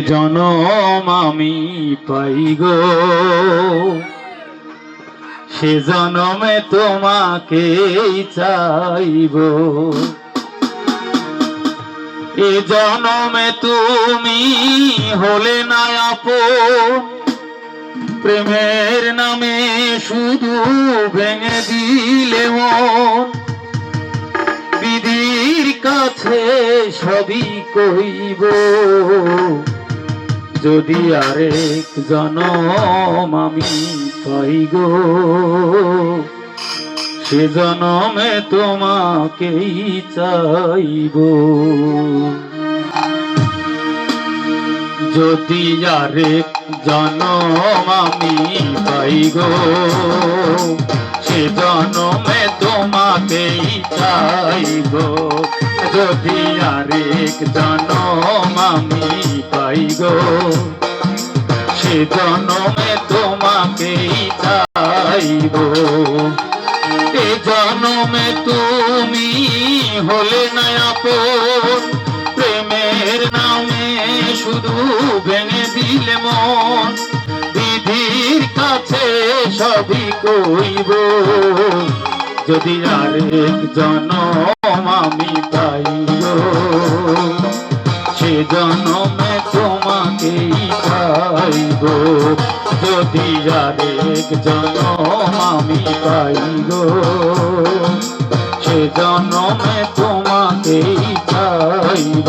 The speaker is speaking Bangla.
জনম আমি পাই গো। সে জনমে তোমাকে চাইব। এ জনমে তুমি হলে না আপন। প্রেমের নামে শুধু ভেঙে দিলে বিধির কাছে সবই কইব। যদি আরেক জনম আমি পাই গো, সে জনমে তোমাকেই চাইব। যদি আরেক জনম আমি পাই গো, সে জনমে তোমাকেই চাইব। যদি আরেক জনম পাই গো। সে জনমে তোমাকেই এ জনমে তুমি হলে না প্রেমের নামে শুধু ভেঙে দিলে মন। বিধির কাছে সবই কইব। যদি আরেক জনম আমি পাইব সে জনমে তোমাকেই পাইব। যদি আরেক জনম আমি পাইব সে জনমে তোমাকেই পাইব।